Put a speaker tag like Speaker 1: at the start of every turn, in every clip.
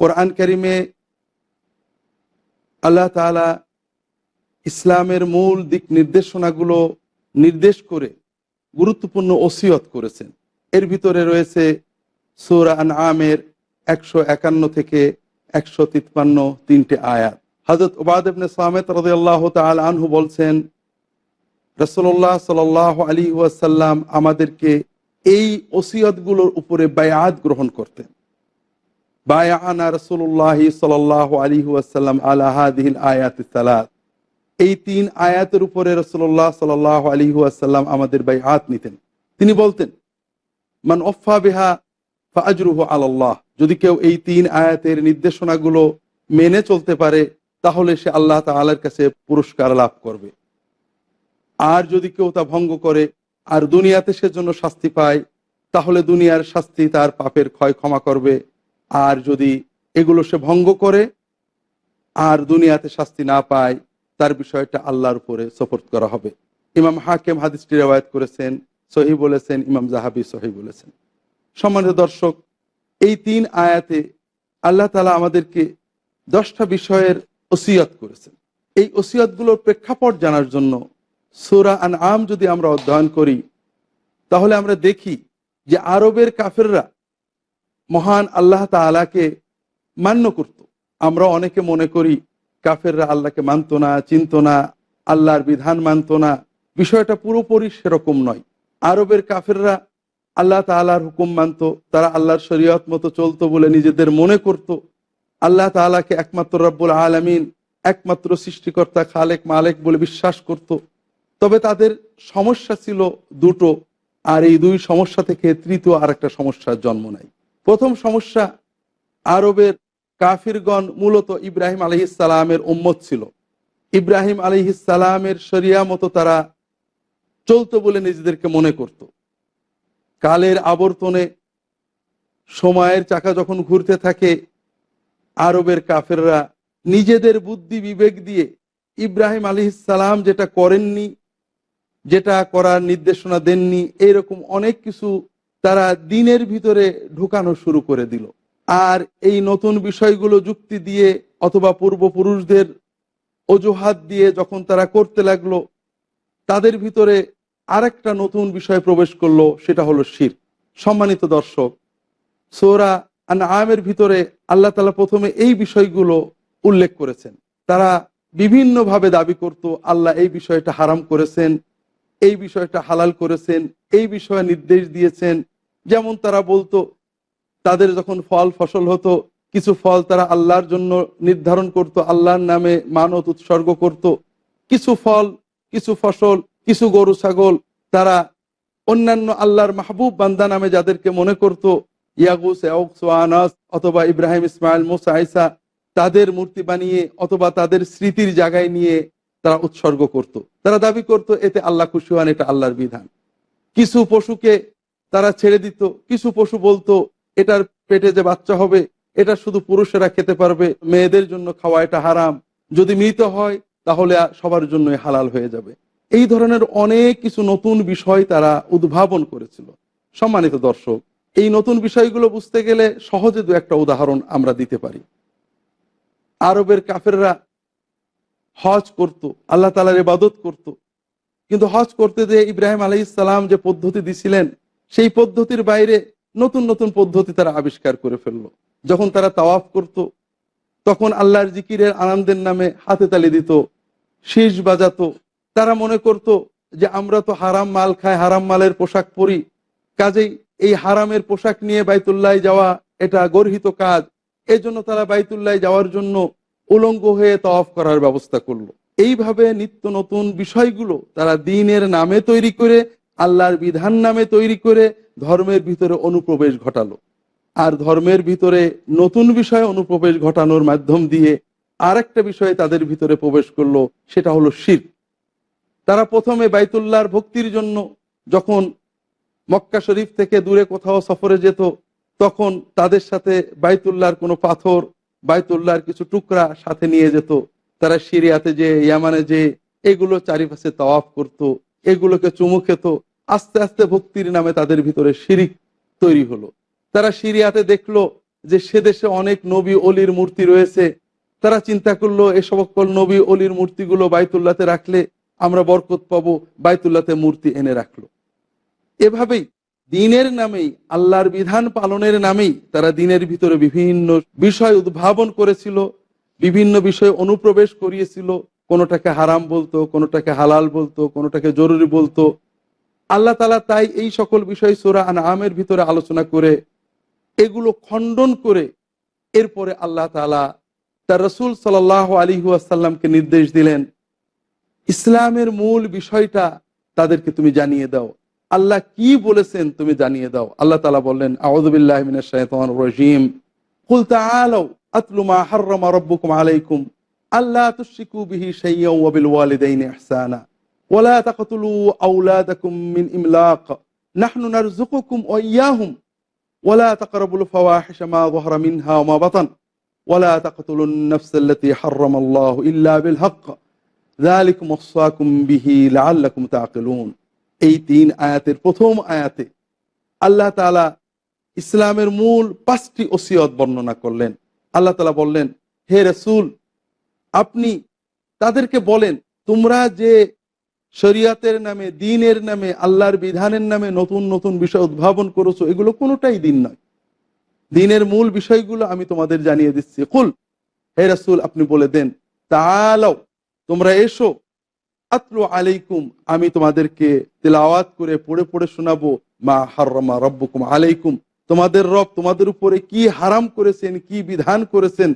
Speaker 1: কোরআন করিমে আল্লাহ তালা ইসলামের মূল দিক নির্দেশনাগুলো নির্দেশ করে গুরুত্বপূর্ণ ওসিয়ত করেছেন। এর ভিতরে রয়েছে সুরা আমের একশো একান্ন থেকে একশো তিপ্পান্ন তিনটে আয়াত। হজরত ওবায়দনে সামেত রাহ তাল আনহু বলছেন রসল্লাহ সাল আলী ওয়াসাল্লাম আমাদেরকে এই ওসিয়তগুলোর উপরে বায়াত গ্রহণ করতেন। বায়ানা রসুল্লাহ সাল আলী ওয়াসাল্লাম আলাহাদিল আয়াত সালাত। এই তিন আয়াতের উপরে রসুল্লাহ সাল আলী ওয়াসাল্লাম আমাদের বায়াত নিতেন। তিনি বলতেন, মান অফা বেহা ফাজরুহ আল্লাহ যদি কেউ এই তিন আয়াতের নির্দেশনাগুলো মেনে চলতে পারে, তাহলে সে আল্লাহ তালার কাছে পুরস্কার লাভ করবে। আর যদি কেউ তা ভঙ্গ করে আর দুনিয়াতে সে জন্য শাস্তি পায়, তাহলে দুনিয়ার শাস্তি তার পাপের ক্ষয় ক্ষমা করবে। আর যদি এগুলো সে ভঙ্গ করে আর দুনিয়াতে শাস্তি না পায়, তার বিষয়টা আল্লাহর উপরে সপোর্ট করা হবে। ইমাম হাকেম হাদিসটি রেওয়ায়ত করেছেন, সহি বলেছেন, ইমাম জাহাবি সহি বলেছেন। সম্মানিত দর্শক, এই তিন আয়াতে আল্লাহ তালা আমাদেরকে দশটা বিষয়ের ওসিয়ত করেছেন। এই ওসিয়তগুলোর প্রেক্ষাপট জানার জন্য সুরা আন আম যদি আমরা অধ্যয়ন করি, তাহলে আমরা দেখি যে আরবের কাফেররা মহান আল্লাহ তালাকে মান্য করত। আমরা অনেকে মনে করি কাফেররা আল্লাহকে মানত না, চিনত না, আল্লাহর বিধান মানত না। বিষয়টা পুরোপুরি সেরকম নয়। আরবের কাফেররা আল্লাহ তালার হুকুম মানত, তারা আল্লাহর শরীয়ত মতো চলতো বলে নিজেদের মনে করত। আল্লাহ তালাকে একমাত্র রব্বুল আলমিন, একমাত্র সৃষ্টিকর্তা খালেক মালেক বলে বিশ্বাস করত। তবে তাদের সমস্যা ছিল দুটো, আর এই দুই সমস্যা থেকে তৃতীয় আর একটা সমস্যার জন্ম নেয় প্রথম সমস্যা আরবের কাফিরগণ মূলত ইব্রাহিম আলহিসালামের উম্মত ছিল। ইব্রাহিম আলহিসালামের শরিয়া মতো তারা চলতো বলে নিজেদেরকে মনে করত। কালের আবর্তনে সময়ের চাকা যখন ঘুরতে থাকে, আরবের কাফেররা নিজেদের বুদ্ধি বিবেক দিয়ে ইব্রাহিম আলহিসাল্লাম যেটা করেননি, যেটা করার নির্দেশনা দেননি, এরকম অনেক কিছু তারা দিনের ভিতরে ঢুকানো শুরু করে দিল। আর এই নতুন বিষয়গুলো যুক্তি দিয়ে অথবা পূর্বপুরুষদের অজুহাত দিয়ে যখন তারা করতে লাগল, তাদের ভিতরে আরেকটা নতুন বিষয় প্রবেশ করল, সেটা হলো শির। সম্মানিত দর্শক, সোরা আমের ভিতরে আল্লাহ তালা প্রথমে এই বিষয়গুলো উল্লেখ করেছেন। তারা বিভিন্নভাবে দাবি করত, আল্লাহ এই বিষয়টা হারাম করেছেন এই বিষয়টা হালাল করেছেন, এই বিষয়ে নির্দেশ দিয়েছেন। যেমন তারা বলতো, তাদের যখন ফল ফসল হতো, কিছু ফল তারা আল্লাহর জন্য নির্ধারণ করত, আল্লাহর নামে মানত উৎসর্গ করত। কিছু ফল, কিছু ফসল, কিছু গরু, ছাগল তারা অন্যান্য আল্লাহর মাহবুব বান্দা নামে যাদেরকে মনে করত ইয়াগুস আনাস অথবা ইব্রাহিম, ইসমাইল, মুসা আইসা তাদের মূর্তি বানিয়ে অথবা তাদের স্মৃতির জায়গায় নিয়ে তারা উৎসর্গ করত। তারা দাবি করত, এতে আল্লাহ খুশি হন, এটা আল্লাহর বিধান। কিছু পশুকে তারা ছেড়ে দিত, কিছু পশু বলতো, এটার পেটে যে বাচ্চা হবে, এটা শুধু পুরুষেরা খেতে পারবে, মেয়েদের জন্য খাওয়া এটা হারাম। যদি মৃত হয়, তাহলে সবার জন্যই হালাল হয়ে যাবে। এই ধরনের অনেক কিছু নতুন বিষয় তারা উদ্ভাবন করেছিল। সম্মানিত দর্শক, এই নতুন বিষয়গুলো বুঝতে গেলে সহজে দু একটা উদাহরণ আমরা দিতে পারি। আরবের কাফেররা হজ করত, আল্লাহ তালার ইবাদত করত। কিন্তু হজ করতে যে ইব্রাহিম আলাই ইসালাম যে পদ্ধতি দিছিলেন, সেই পদ্ধতির বাইরে নতুন নতুন পদ্ধতি তারা আবিষ্কার করে ফেলল। যখন তারা তাওয়াফ করত, তখন আল্লাহর জিকিরের আনন্দের নামে হাতে তালি দিত, শীষ বাজাতো। তারা মনে করত যে আমরা তো হারাম মাল খাই, হারাম মালের পোশাক পরি। কাজেই এই হারামের পোশাক নিয়ে বাইতুল্লাহ যাওয়া এটা গর্হিত কাজ। এজন্য তারা বাইতুল্লাহ যাওয়ার জন্য উলঙ্গ হয়ে তফ করার ব্যবস্থা করল। এইভাবে নিত্য নতুন বিষয়গুলো তারা দিনের নামে তৈরি করে, আল্লাহর বিধান নামে তৈরি করে ধর্মের ভিতরে অনুপ্রবেশ ঘটালো। আর ধর্মের ভিতরে নতুন বিষয় অনুপ্রবেশ ঘটানোর মাধ্যম দিয়ে আরেকটা বিষয়ে তাদের ভিতরে প্রবেশ করল, সেটা হলো শির। তারা প্রথমে বাইতুল্লাহর ভক্তির জন্য যখন মক্কা শরীফ থেকে দূরে কোথাও সফরে যেত, তখন তাদের সাথে বাইতুল্লাহর কোনো পাথর বাইতুল্লাহর কিছু টুকরা সাথে নিয়ে যেত। তারা সিরিয়াতে যে, ইয়ামানে যে, এগুলো চারিপাশে তওয়াফ করত, এগুলোকে চুমু খেত। আস্তে আস্তে ভক্তির নামে তাদের ভিতরে শিরিক তৈরি হলো। তারা সিরিয়াতে দেখল যে সে দেশে অনেক নবী অলির মূর্তি রয়েছে। তারা চিন্তা করল, এ সকল নবী অলির মূর্তিগুলো বাইতুল্লাতে রাখলে আমরা বরকত পাবো বাইতুল্লাতে মূর্তি এনে রাখল। এভাবেই দিনের নামেই, আল্লাহর বিধান পালনের নামেই তারা দিনের ভিতরে বিভিন্ন বিষয় উদ্ভাবন করেছিল, বিভিন্ন বিষয়ে অনুপ্রবেশ করিয়েছিল। কোনোটাকে হারাম বলতো, কোনোটাকে হালাল বলতো, কোনোটাকে জরুরি বলতো। আল্লাহ তালা তাই এই সকল বিষয় সোরা আন আমের ভিতরে আলোচনা করে এগুলো খণ্ডন করে এরপরে আল্লাহ তালা তার রসুল সাল আলী আসাল্লামকে নির্দেশ দিলেন, ইসলামের মূল বিষয়টা তাদেরকে তুমি জানিয়ে দাও। আল্লাহ কি বলেছেন তুমি জানিয়ে দাও আল্লাহ তালা বললেন আউদুবিল্লাহ মিনাশাহতান রহিম কুল তাআলাও আতলু মা হাররামা রাব্বুকুম আলাইকুম আল্লাহ তুশরিকু বিহি শাইয়্যাও ওয়া বিল ওয়ালিদাইনি ইহসানা ওয়া লা তাকতুলু আওলাদাকুম মিন ইমলাক নাহনু নারযুকুকুম ওয়া ইয়াহুম ওয়া লা তাকরাবুল ফাওয়াহিশা মা যাহারা মিনহা ওয়া মা বাতান ওয়া লা তাকতুলুন নাফসা আল্লাতী হাররামাল্লাহু ইল্লা বিল হক যালিকুম ওয়াসাকুম বিহি লাআল্লাকুম এই তিন আয়াতের প্রথম আয়াতে আল্লাহ তালা ইসলামের মূল পাঁচটি ওসিয়ত বর্ণনা করলেন। আল্লাহ তালা বললেন, হে রসুল, আপনি তাদেরকে বলেন, তোমরা যে শরিয়াতের নামে, দিনের নামে, আল্লাহর বিধানের নামে নতুন নতুন বিষয় উদ্ভাবন করেছ, এগুলো কোনোটাই দিন নয়। দিনের মূল বিষয়গুলো আমি তোমাদের জানিয়ে দিচ্ছি। কুল, হে রসুল, আপনি বলে দেন তালাও তোমরা এসো আতলু আলাইকুম, আমি তোমাদেরকে তেলাওয়াত করে পড়ে পড়ে শোনাবো, মা হারমা রব্বুকুম আলাইকুম। তোমাদের রব তোমাদের উপরে কি হারাম করেছেন, কি বিধান করেছেন?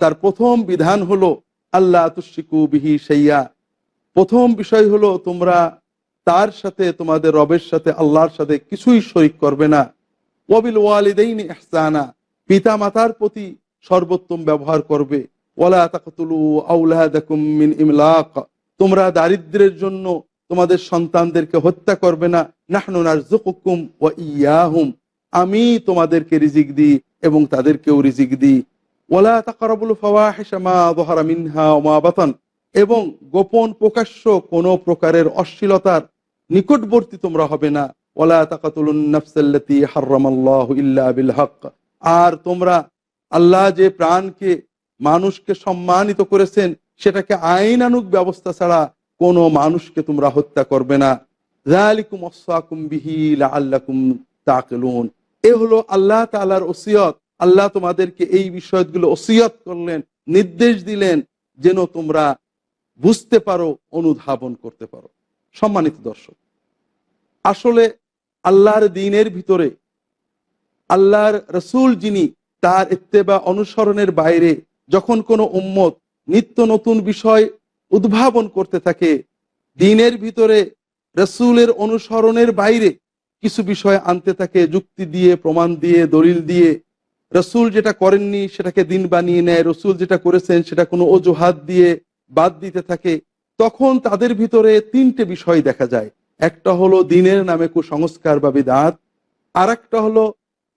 Speaker 1: তার প্রথম বিধান হলো আল্লাহ তুশিকু বিহি সাইয়া প্রথম বিষয় হলো, তোমরা তার সাথে, তোমাদের রবের সাথে, আল্লাহর সাথে কিছুই শরিক করবে না। ওয়াবিল ওয়ালিদাইনি ইহসানা পিতা মাতার প্রতি সর্বোত্তম ব্যবহার করবে। ওয়ালা তাকতুলু আউলাদাকুম মিন ইমলাক। তোমরা দারিদ্রের জন্য তোমাদের সন্তানদেরকে হত্যা করবে না। নাহনু নারযুকুকুম ওয়া ইয়াহুম। আমি তোমাদেরকে রিজিক দিই এবং তাদেরকেও রিজিক দিই। ওয়ালা তাকরাবুল ফাওয়াহিশা মা যহারা মিনহা এবং গোপন প্রকাশ্য কোনো প্রকারের অশ্লীলতার নিকটবর্তী তোমরা হবে না। ওলা তাকাতুলুন নাফসাল্লাতি হক। আর তোমরা আল্লাহ যে প্রাণকে মানুষকে সম্মানিত করেছেন সেটাকে আইনানুক ব্যবস্থা ছাড়া কোনো মানুষকে তোমরা হত্যা করবে না। তাকিলুন এ হলো আল্লাহ তাআলার ওসিয়ত। আল্লাহ তোমাদেরকে এই বিষয়গুলো ওসিয়ত করলেন, নির্দেশ দিলেন, যেন তোমরা বুঝতে পারো, অনুধাবন করতে পারো। সম্মানিত দর্শক, আসলে আল্লাহর দিনের ভিতরে আল্লাহর রসুল যিনি তার ইত্তেবা অনুসরণের বাইরে যখন কোনো উম্মত নিত্য নতুন বিষয় উদ্ভাবন করতে থাকে। দিনের ভিতরে রসুলের অনুসরণের বাইরে কিছু বিষয় আনতে থাকে, যুক্তি দিয়ে, প্রমাণ দিয়ে, দলিল দিয়ে। রসুল যেটা করেননি সেটাকে দিন বানিয়ে নেয়, রসুল যেটা করেছেন সেটা কোনো অজুহাত দিয়ে বাদ দিতে থাকে। তখন তাদের ভিতরে তিনটে বিষয় দেখা যায়। একটা হলো দিনের নামে কুসংস্কার বা বিদাত আর একটা হলো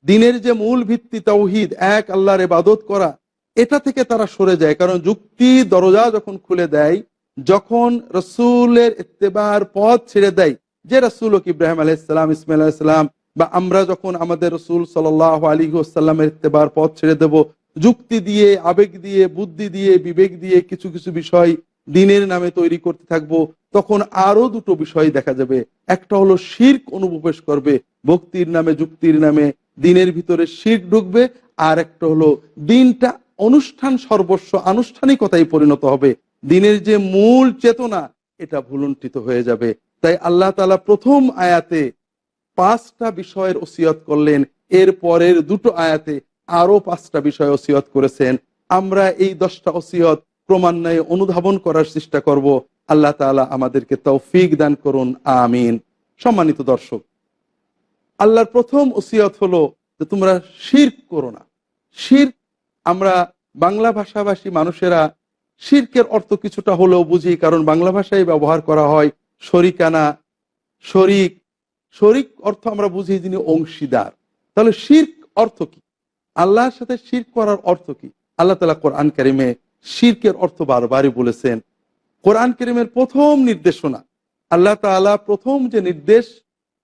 Speaker 1: দিনের যে মূল ভিত্তি তৌহিদ, এক আল্লাহর এবাদত করা এটা থেকে তারা সরে যায়। কারণ যুক্তি দরজা যখন খুলে দেয়, যখন রসুলের ইত্তেবার পথ ছেড়ে দেয়, যে রসুল ইব্রাহিম আলাইসালাম ইসমাইল আলাইসালাম বা আমরা যখন আমাদের রসুল সাল আলী আসাল্লামের ইত্তেবার পথ ছেড়ে দেব, যুক্তি দিয়ে, আবেগ দিয়ে, বুদ্ধি দিয়ে, বিবেক দিয়ে কিছু কিছু বিষয় দিনের নামে তৈরি করতে থাকব, তখন আরও দুটো বিষয় দেখা যাবে। একটা হলো শির্ক অনুপ্রবেশ করবে, ভক্তির নামে, যুক্তির নামে, দিনের ভিতরে শির্ক ঢুকবে, আর একটা হলো দিনটা অনুষ্ঠান সর্বস্ব আনুষ্ঠানিকতায় পরিণত হবে। দিনের যে মূল চেতনা, এটা ভুলুণ্ঠিত হয়ে যাবে। তাই আল্লাহ তালা প্রথম আয়াতে পাঁচটা বিষয়ের ওসিয়ত করলেন। এর পরের দুটো আয়াতে আরও পাঁচটা বিষয় ওসিয়ত করেছেন। আমরা এই দশটা ওসিয়ত ক্রমান্বয়ে অনুধাবন করার চেষ্টা করব। আল্লাহ তালা আমাদেরকে তৌফিক দান করুন। আমিন। সম্মানিত দর্শক, আল্লাহর প্রথম ওসিয়ত হলো যে তোমরা শির্ক করো না। শির্ক আমরা বাংলা ভাষাভাষী মানুষেরা শির্কের অর্থ কিছুটা হলেও বুঝি, কারণ বাংলা ভাষায় ব্যবহার করা হয় শরিকানা, শরিক। শরিক অর্থ আমরা বুঝি যিনি অংশীদার। তাহলে শির্ক অর্থ কি? আল্লাহর সাথে শির করার অর্থ কি? আল্লাহ তালা কোরআন কারিমে শির্কের অর্থ বারবারই বলেছেন। কোরআন করিমের প্রথম নির্দেশনা, আল্লাহ তালা প্রথম যে নির্দেশ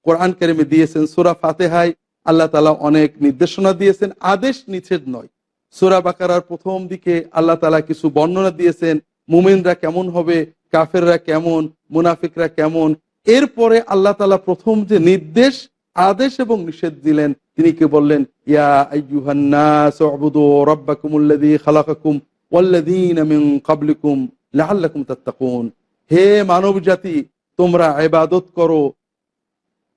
Speaker 1: কোরআন কারিমে দিয়েছেন, সুরা ফাতেহাই আল্লাহ তালা অনেক নির্দেশনা দিয়েছেন, আদেশ নিষেধ নয়। সোরা বাকারার প্রথম দিকে আল্লাহ তালা কিছু বর্ণনা দিয়েছেন, মুমিনরা কেমন হবে, কাফেররা কেমন, মুনাফিকরা কেমন। এরপরে আল্লাহ তালা প্রথম যে নির্দেশ, আদেশ এবং নিষেধ দিলেন, তিনি কে বললেন হে মানব জাতি তোমরা ইবাদত করো।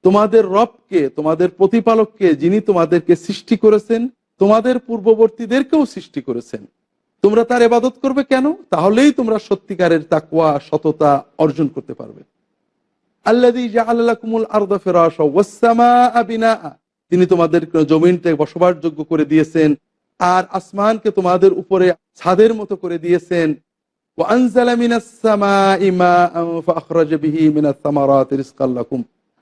Speaker 1: তোমাদের রবকে, তোমাদের প্রতিপালককে যিনি তোমাদেরকে সৃষ্টি করেছেন তোমাদের পূর্ববর্তীদেরকেও সৃষ্টি করেছেন। তোমরা তার এবাদত করবে কেন? তাহলেই তোমরা সত্যিকারের তাকুয়া সততা অর্জন করতে পারবে। তিনি তোমাদের জমিনকে বসবাসযোগ্য করে দিয়েছেন, আর আসমানকে তোমাদের উপরে ছাদের মতো করে দিয়েছেন।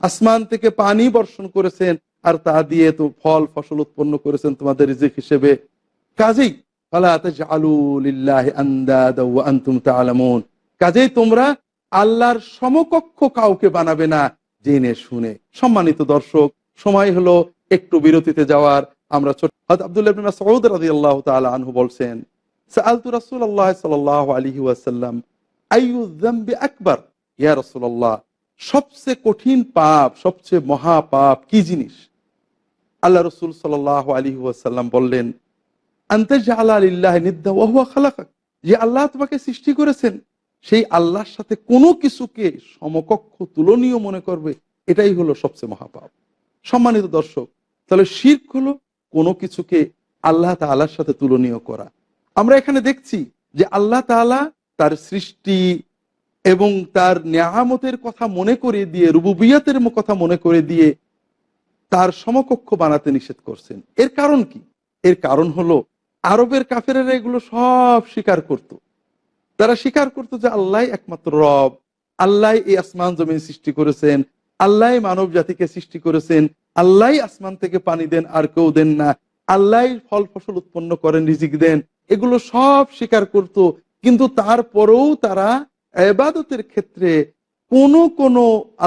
Speaker 1: আসমান থেকে পানি বর্ষণ করেছেন আর তা দিয়ে তো ফল, ফসল উৎপন্ন করেছেন তোমাদের রিজিক হিসেবে। কাজেই কাজেই তোমরা আল্লাহর সমকক্ষ কাউকে বানাবে না, জেনে শুনে। সম্মানিত দর্শক, সময় হলো একটু বিরতিতে যাওয়ার। আমরা আব্দুল্লাহ আনহু বলছেন আলাইহি ওয়াসাল্লাম, আইয়ু যামবি ইয়া রাসূলুল্লাহ, সবচেয়ে কঠিন পাপ, সবচেয়ে মহা পাপ কি জিনিস? আল্লাহ রসুল সাল্লাহ আলী ওয়াসাল্লাম বললেন, আন্ত আল্লাহ নিদ্দা যে আল্লাহ তোমাকে সৃষ্টি করেছেন, সেই আল্লাহর সাথে কোনো কিছুকে সমকক্ষ, তুলনীয় মনে করবে, এটাই হলো সবচেয়ে মহাপাপ। সম্মানিত দর্শক, তাহলে শির্ক হলো কোনো কিছুকে আল্লাহ তালার সাথে তুলনীয় করা। আমরা এখানে দেখছি যে আল্লাহ তালা তার সৃষ্টি এবং তার নিয়ামতের কথা মনে করে দিয়ে, রুবুবিয়াতের কথা মনে করে দিয়ে তার সমকক্ষ বানাতে নিষেধ করছেন। এর কারণ কি? এর কারণ হলো, আরবের কাফেরেরা এগুলো সব স্বীকার করত। তারা স্বীকার করত যে আল্লাহ একমাত্র রব, আল্লাহ এই আসমান জমিন সৃষ্টি করেছেন, আল্লাহ মানব জাতিকে সৃষ্টি করেছেন, আল্লাহ আসমান থেকে পানি দেন, আর কেউ দেন না। আল্লাহ ফল ফসল উৎপন্ন করেন, রিজিক দেন, এগুলো সব স্বীকার করত। কিন্তু তারপরেও তারা এবাদতের ক্ষেত্রে কোন কোন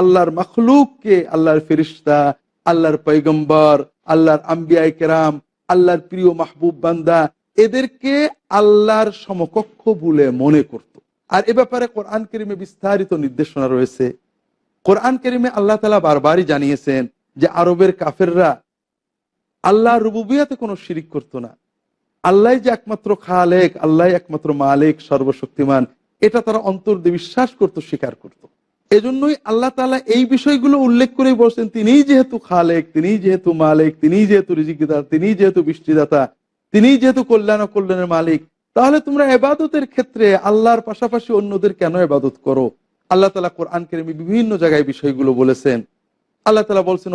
Speaker 1: আল্লাহর মখলুককে, আল্লাহর ফেরিস্তা আল্লাহর পৈগম্বর আল্লাহর আম্বিয়াই কেরাম আল্লাহর প্রিয় মাহবুব বান্দা, এদেরকে আল্লাহর সমকক্ষ বলে মনে করত। আর এ ব্যাপারে কোরআন কেরিমে বিস্তারিত নির্দেশনা রয়েছে কোরআন কেরিমে আল্লাহ তালা বারবারই জানিয়েছেন যে, আরবের কাফেররা আল্লাহ রুবুবিয়াতে কোনো শিরিক করতো না আল্লাহ যে একমাত্র খালেক আল্লাহ একমাত্র মালিক, সর্বশক্তিমান, এটা তারা অন্তর দিয়ে বিশ্বাস করত, স্বীকার করত। এজন্যই আল্লাহ তালা এই বিষয়গুলো উল্লেখ করেই বলছেন তিনিই যেহেতু খালেক তিনিই যেহেতু মালিক তিনিই যেহেতু রিজিকিদার তিনিই যেহেতু বৃষ্টিদাতা তিনিই যেহেতু কল্যাণ কল্যাণের মালিক, তাহলে তোমরা এবাদতের ক্ষেত্রে আল্লাহর পাশাপাশি অন্যদের কেন এবাদত করো? আল্লাহ তালা কোরআন কেরেমি বিভিন্ন জায়গায় বিষয়গুলো বলেছেন। আল্লাহ তালা বলছেন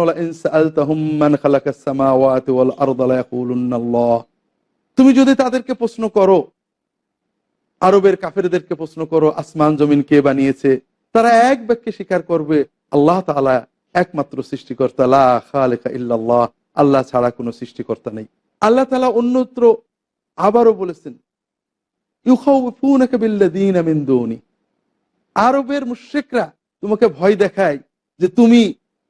Speaker 1: তুমি যদি তাদেরকে প্রশ্ন করো, আরবের কাফেরদেরকে প্রশ্ন করো, আসমান জমিন কে বানিয়েছে? তারা এক বাক্যে স্বীকার করবে, আল্লাহ তালা একমাত্র সৃষ্টিকর্তা ইল্লাল্লাহ, আল্লাহ ছাড়া কোনো সৃষ্টিকর্তা নেই। আল্লাহ তালা অন্যত্র আবারও বলেছেন আরবের মুশ্রিকরা তোমাকে ভয় দেখায় যে তুমি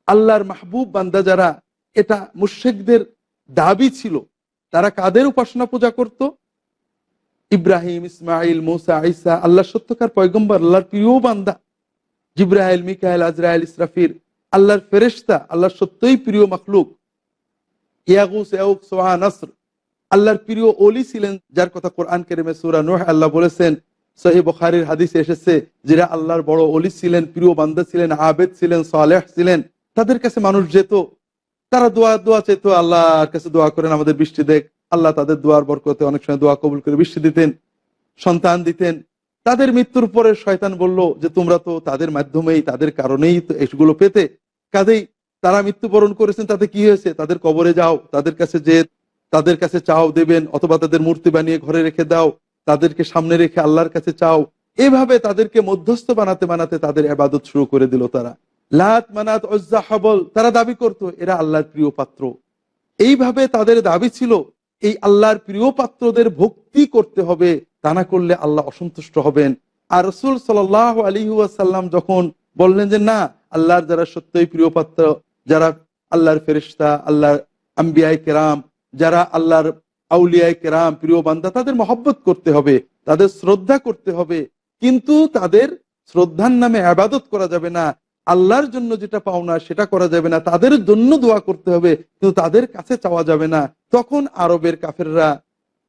Speaker 1: আল্লাহর মাহবুব বান্দা যারা, এটা মুশ্রিকদের দাবি ছিল। তারা কাদের উপাসনা পূজা করত? ইব্রাহিম ইসমাইল মৌসা আইসা আল্লাহ সত্যকার পয়গম্বর, আল্লাহর প্রিয় বান্দা। জিব্রাহিল মিকাইল, আজরাইল ইসরাফির আল্লাহর ফেরেস্তা আল্লাহর সত্যই প্রিয় মখলুক। ইয়াগুস আল্লাহর প্রিয় অলি ছিলেন, যার কথা কোরআন কেরেমে সুরা নোহ আল্লাহ বলেছেন। সহি বখারির হাদিসে এসেছে, যারা আল্লাহর বড় অলি ছিলেন, প্রিয় বান্দা ছিলেন, আবেদ ছিলেন, সালেহ ছিলেন, তাদের কাছে মানুষ যেত। তারা দোয়া দোয়া চেত আল্লাহর কাছে দোয়া করেন, আমাদের বৃষ্টি দেখ। আল্লাহ তাদের দোয়ার বরকতে অনেক সময় দোয়া কবুল করে বৃষ্টি দিতেন, সন্তান দিতেন। তাদের মৃত্যুর পরে শয়তান বলল যে, তোমরা তো তাদের মাধ্যমেই, তাদের কারণেই তো এগুলো পেতে। কাজেই তারা মৃত্যুবরণ করেছেন, তাতে কি হয়েছে? তাদের কবরে যাও, তাদের কাছে যে তাদের কাছে চাও দেবেন, অথবা তাদের মূর্তি বানিয়ে ঘরে রেখে দাও, তাদেরকে সামনে রেখে আল্লাহর কাছে চাও। এভাবে তাদেরকে মধ্যস্থ বানাতে বানাতে তাদের আবাদত শুরু করে দিল তারা। লাত মানাত অজ্জা হবল, তারা দাবি করত, এরা আল্লাহর প্রিয় পাত্র। এইভাবে তাদের দাবি ছিল, এই আল্লাহর প্রিয় পাত্রদের ভক্তি করতে হবে তা না করলে আল্লাহ অসন্তুষ্ট হবেন। আর রসুল সাল আলী সাল্লাম যখন বললেন যে, না, আল্লাহর যারা সত্যই প্রিয় পাত্র, যারা আল্লাহর ফেরিস্তা আল্লাহর আম্বিয়ায় কেরাম, যারা আল্লাহর আউলিয়ায় কেরাম, প্রিয় বান্দা, তাদের মহব্বত করতে হবে, তাদের শ্রদ্ধা করতে হবে। কিন্তু তাদের শ্রদ্ধার নামে আবাদত করা যাবে না। আল্লাহর জন্য যেটা পাওনা, সেটা করা যাবে না। তাদের জন্য দোয়া করতে হবে, কিন্তু তাদের কাছে চাওয়া যাবে না। তখন আরবের কাফেররা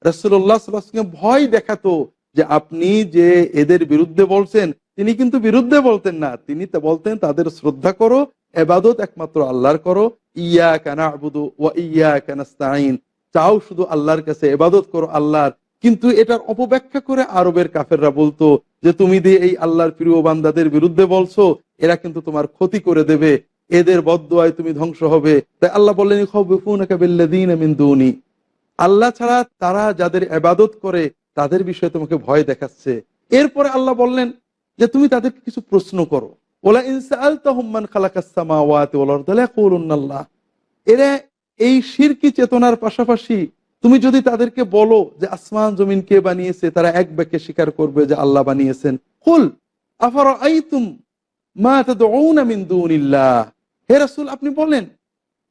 Speaker 1: রসুল্লাহ সাল্লাহকে ভয় দেখাতো যে আপনি যে এদের বিরুদ্ধে বলছেন, তিনি কিন্তু বিরুদ্ধে বলতেন না। তিনি বলতেন, তাদের শ্রদ্ধা করো, এবাদত একমাত্র আল্লাহর করো। ইয়া কানা আবুদু ওয়া ইয়া কানাস্তাইন চাও শুধু আল্লাহর কাছে এবাদত করো আল্লাহর। কিন্তু এটার অপব্যাখ্যা করে আরবের কাফেররা বলতো যে, তুমি দিয়ে এই আল্লাহর প্রিয় বান্দাদের বিরুদ্ধে বলছো, এরা কিন্তু তোমার ক্ষতি করে দেবে। এদের বদোয়ায় তুমি ধ্বংস হবে। তাই আল্লাহ বললেন আল্লাহ ছাড়া তারা যাদের এবাদত করে, তাদের বিষয়ে তোমাকে ভয় দেখাচ্ছে। এরপরে আল্লাহ বললেন যে, তুমি তাদেরকে কিছু প্রশ্ন করো। ওলা ইনসাল তহম্মান খালাকাসামাওয়াত আল্লাহ। এরা এই শিরকি চেতনার পাশাপাশি তুমি যদি তাদেরকে বলো যে, আসমান জমিন কে বানিয়েছে, তারা এক ব্যাকে স্বীকার করবে যে, আল্লাহ বানিয়েছেন। কুল আফার মা হে রাসূল, আপনি বলেন,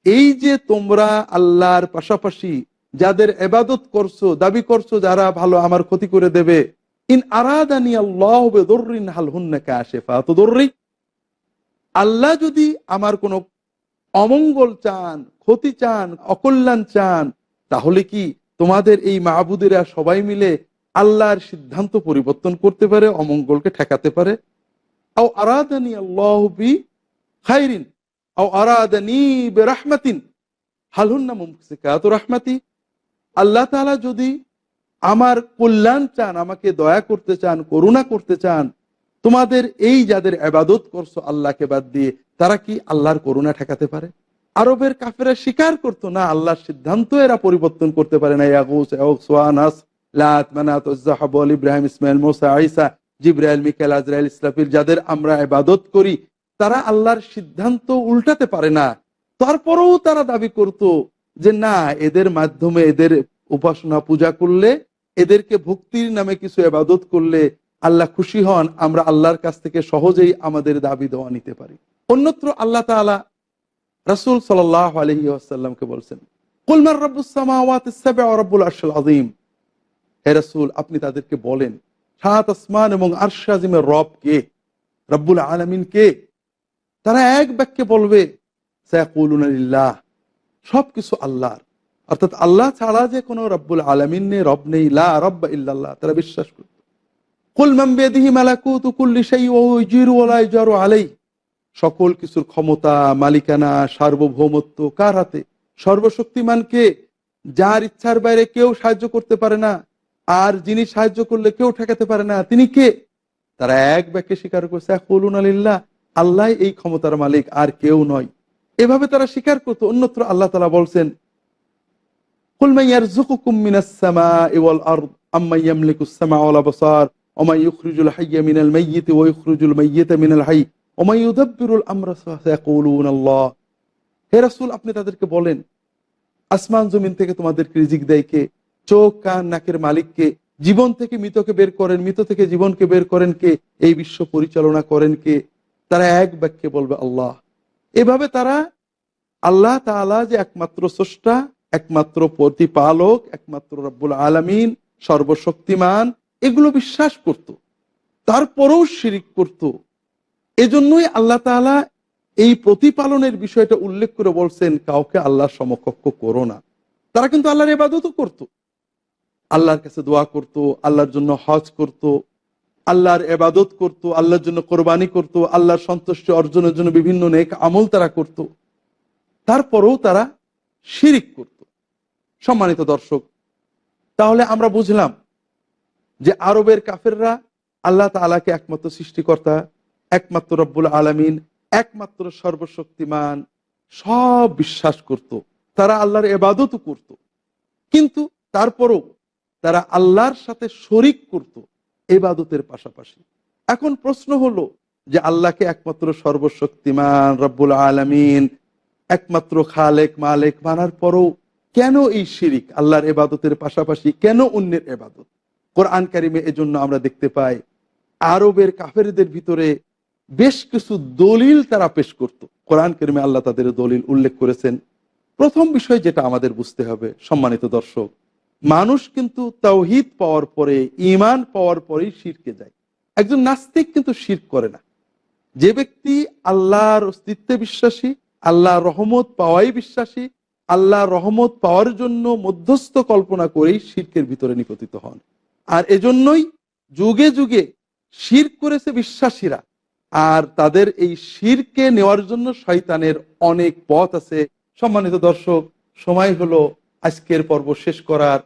Speaker 1: এই যে তোমরা আল্লাহর পাশাপাশি যাদের এবাদত করছ, দাবি করছ যারা ভালো আমার ক্ষতি করে দেবে। ইন আরাদানি আল্লাহ তো আল্লাহ যদি আমার কোনো অমঙ্গল চান, ক্ষতি চান, অকল্যাণ চান, তাহলে কি তোমাদের এই মাহবুদেরা সবাই মিলে আল্লাহর সিদ্ধান্ত পরিবর্তন করতে পারে, অমঙ্গলকে ঠেকাতে পারে? আও আরাদানি আল্লাহ খাইরিন, আও আরাদানি বে রাহমাতিন। হালহুন্না মুমসিকাত রাহমাতি। আল্লাহ তাআলা যদি আমার কল্যাণ চান, আমাকে দয়া করতে চান, করুণা করতে চান, তোমাদের এই যাদের আবাদত করছ আল্লাহকে বাদ দিয়ে, তারা কি আল্লাহর করুণা ঠেকাতে পারে? আরবের কাফেরা স্বীকার করতো, না, আল্লাহর সিদ্ধান্ত এরা পরিবর্তন করতে পারে না। ইব্রাহিম ইসমাইল মোসা আইসা জিব্রাইল মিকাল আজরাইল ইসলাফির যাদের আমরা ইবাদত করি, তারা আল্লাহর সিদ্ধান্ত উল্টাতে পারে না। তারপরেও তারা দাবি করত যে না, এদের মাধ্যমে এদের উপাসনা, পূজা করলে, এদেরকে ভক্তির নামে কিছু এবাদত করলে আল্লাহ খুশি হন, আমরা আল্লাহর কাছ থেকে সহজেই আমাদের দাবি দেওয়া নিতে পারি। অন্যত্র আল্লাহ তালা রাসুল সাল্লাহ আলহি আসাল্লামকে বলছেন কুলমার রব্বুল আরশাল আজিম হে রাসুল, আপনি তাদেরকে বলেন, সাত আসমান এবং আরশ আজিমের রব কে? রব্বুল আলমিন কে? তারা এক বাক্যে বলবে সায়াকুল্লাহ সবকিছু আল্লাহর। অর্থাৎ আল্লাহ ছাড়া যে কোনো রব্বুল আলমিন নেই, রব নেই, লা রব ইল্লাল্লাহ, তারা বিশ্বাস করত সকল কিছুর ক্ষমতা, মালিকানা, সার্বভৌমত্ব কার হাতে? সর্বশক্তিমানকে যার ইচ্ছার বাইরে কেউ সাহায্য করতে পারে না। আর যিনি সাহায্য করলে কেউ ঠেকাতে পারে না, তিনি কে? তারা এক ব্যাকে স্বীকার করছে আল্লাহ এই ক্ষমতার মালিক, আর কেউ নয়। এভাবে তারা স্বীকার করতো, অন্যত্র আল্লাহ তালা বলছেন আপনি তাদেরকে বলেন, আসমান জমিন থেকে তোমাদের রিজিক দেয় কে? চোখ, কান, নাকের মালিককে জীবন থেকে মৃতকে বের করেন, মৃত থেকে জীবনকে বের করেন কে? এই বিশ্ব পরিচালনা করেন কে? তারা এক বাক্যে বলবে, আল্লাহ। এভাবে তারা আল্লাহ তালা যে একমাত্র স্রষ্টা, একমাত্র প্রতিপালক, একমাত্র রব্বুল আলমিন, সর্বশক্তিমান, এগুলো বিশ্বাস করত। তারপরেও শিরিক করত। এজন্যই আল্লাহ তালা এই প্রতিপালনের বিষয়টা উল্লেখ করে বলছেন, কাউকে আল্লাহ সমকক্ষ করো না। তারা কিন্তু আল্লাহর এবাদতও করত। আল্লাহর কাছে দোয়া করত, আল্লাহর জন্য হজ করত। আল্লাহর এবাদত করত, আল্লাহর জন্য কোরবানি করত, আল্লাহর সন্তুষ্টি অর্জনের জন্য বিভিন্ন নেক আমল তারা করত তারপরেও তারা শিরিক করত সম্মানিত দর্শক, তাহলে আমরা বুঝলাম যে আরবের কাফেররা আল্লাহ তালাকে একমাত্র সৃষ্টিকর্তা, একমাত্র রব্বুল আলমিন, একমাত্র সর্বশক্তিমান, সব বিশ্বাস করত। তারা আল্লাহর এবাদতও করত। কিন্তু তারপরও তারা আল্লাহর সাথে শরিক করত এবাদতের পাশাপাশি। এখন প্রশ্ন হলো যে আল্লাহকে একমাত্র সর্বশক্তিমান রব্বুল আলমিন, একমাত্র খালেক, মালেক মানার পরও কেন এই শিরিক? আল্লাহর এবাদতের পাশাপাশি কেন অন্যের এবাদত কোরআন কারিমে এজন্য আমরা দেখতে পাই, আরবের কাফেরদের ভিতরে বেশ কিছু দলিল তারা পেশ করত। কোরআন কেরমে আল্লাহ তাদের দলিল উল্লেখ করেছেন। প্রথম বিষয় যেটা আমাদের বুঝতে হবে, সম্মানিত দর্শক মানুষ কিন্তু তাওহিদ পাওয়ার পরে ইমান পাওয়ার পরেই শিরকে যায়। একজন নাস্তিক কিন্তু শির করে না। যে ব্যক্তি আল্লাহর অস্তিত্বে বিশ্বাসী আল্লাহ রহমত পাওয়াই বিশ্বাসী আল্লাহ রহমত পাওয়ার জন্য মধ্যস্থ কল্পনা করেই শির্কের ভিতরে নিপতিত হন। আর এজন্যই যুগে যুগে শির করেছে বিশ্বাসীরা। আর তাদের এই শিরকে নেওয়ার জন্য শয়তানের অনেক পথ আছে। সম্মানিত দর্শক, সময় হলো আজকের পর্ব শেষ করার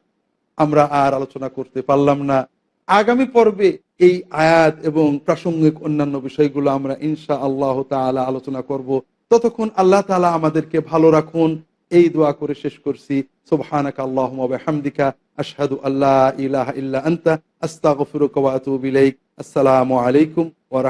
Speaker 1: আমরা আর আলোচনা করতে পারলাম না। আগামী পর্বে এই আয়াত এবং প্রাসঙ্গিক অন্যান্য বিষয়গুলো আমরা ইনশা আল্লাহ তালা আলোচনা করব। ততক্ষণ আল্লাহ তালা আমাদেরকে ভালো রাখুন। এই দোয়া করে শেষ করছি। সুবহানাক বিহামদিকা। আশহাদু আল্লা ইলাহা ইল্লা আনতা। আস্তাগফিরুকা ওয়া আসসালামু আলাইকুম ওয়া